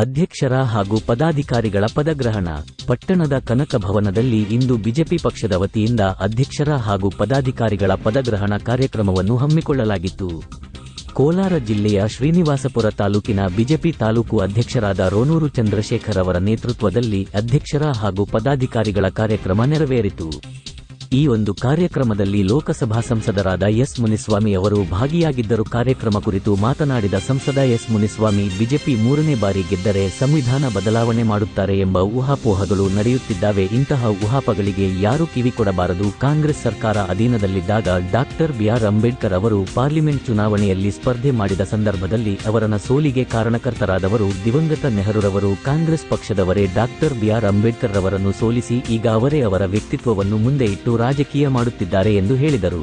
ಅಧ್ಯಕ್ಷರ ಹಾಗೂ ಪದಾಧಿಕಾರಿಗಳ ಪದಗ್ರಹಣ. ಪಟ್ಟಣದ ಕನಕ ಭವನದಲ್ಲಿ ಇಂದು ಬಿಜೆಪಿ ಪಕ್ಷದ ವತಿಯಿಂದ ಅಧ್ಯಕ್ಷರ ಹಾಗೂ ಪದಾಧಿಕಾರಿಗಳ ಪದಗ್ರಹಣ ಕಾರ್ಯಕ್ರಮವನ್ನು ಹಮ್ಮಿಕೊಳ್ಳಲಾಗಿತ್ತು. ಕೋಲಾರ ಜಿಲ್ಲೆಯ ಶ್ರೀನಿವಾಸಪುರ ತಾಲೂಕಿನ ಬಿಜೆಪಿ ತಾಲೂಕು ಅಧ್ಯಕ್ಷರಾದ ರೋನೂರು ಚಂದ್ರಶೇಖರ್ ಅವರ ನೇತೃತ್ವದಲ್ಲಿ ಅಧ್ಯಕ್ಷರ ಹಾಗೂ ಪದಾಧಿಕಾರಿಗಳ ಕಾರ್ಯಕ್ರಮ ನೆರವೇರಿತು. ಈ ಒಂದು ಕಾರ್ಯಕ್ರಮದಲ್ಲಿ ಲೋಕಸಭಾ ಸಂಸದರಾದ ಎಸ್ ಮುನಿಸ್ವಾಮಿ ಅವರು ಭಾಗಿಯಾಗಿದ್ದರು. ಕಾರ್ಯಕ್ರಮ ಕುರಿತು ಮಾತನಾಡಿದ ಸಂಸದ ಎಸ್ ಮುನಿಸ್ವಾಮಿ, ಬಿಜೆಪಿ ಮೂರನೇ ಬಾರಿ ಗೆದ್ದರೆ ಸಂವಿಧಾನ ಬದಲಾವಣೆ ಮಾಡುತ್ತಾರೆ ಎಂಬ ಊಹಾಪೋಹಗಳು ನಡೆಯುತ್ತಿದ್ದಾವೆ. ಇಂತಹ ಊಹಾಪಗಳಿಗೆ ಯಾರೂ ಕಿವಿ ಕೊಡಬಾರದು. ಕಾಂಗ್ರೆಸ್ ಸರ್ಕಾರ ಅಧೀನದಲ್ಲಿದ್ದಾಗ ಡಾಕ್ಟರ್ ಬಿಆರ್ ಅಂಬೇಡ್ಕರ್ ಅವರು ಪಾರ್ಲಿಮೆಂಟ್ ಚುನಾವಣೆಯಲ್ಲಿ ಸ್ಪರ್ಧೆ ಮಾಡಿದ ಸಂದರ್ಭದಲ್ಲಿ ಅವರನ್ನ ಸೋಲಿಗೆ ಕಾರಣಕರ್ತರಾದವರು ದಿವಂಗತ ನೆಹರುರವರು, ಕಾಂಗ್ರೆಸ್ ಪಕ್ಷದವರೇ ಡಾಕ್ಟರ್ ಬಿಆರ್ ಅಂಬೇಡ್ಕರ್ ಅವರನ್ನು ಸೋಲಿಸಿ ಈಗ ಅವರೇ ಅವರ ವ್ಯಕ್ತಿತ್ವವನ್ನು ಮುಂದೆ ಇಟ್ಟು ರಾಜಕೀಯ ಮಾಡುತ್ತಿದ್ದಾರೆ ಎಂದು ಹೇಳಿದರು.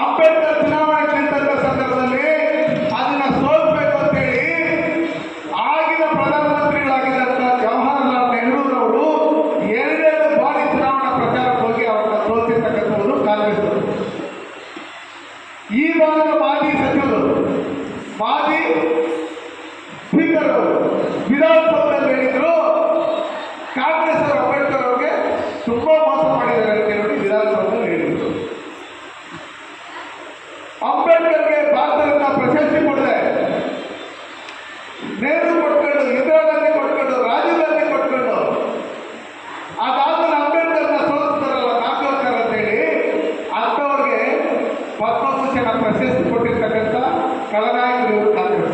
ಅಂಬೇಡ್ಕರ್ ಚುನಾವಣೆ ಇಪ್ಪತ್ತೈದು ರಥ ఈ భాగంలో మాజీ సచివులు మాజీ ಪದ್ಮಭೂಷಣ ಪ್ರಶಸ್ತಿ ಕೊಟ್ಟಿರ್ತಕ್ಕಂಥ ಕಳನಾಯಕರು ಇವರು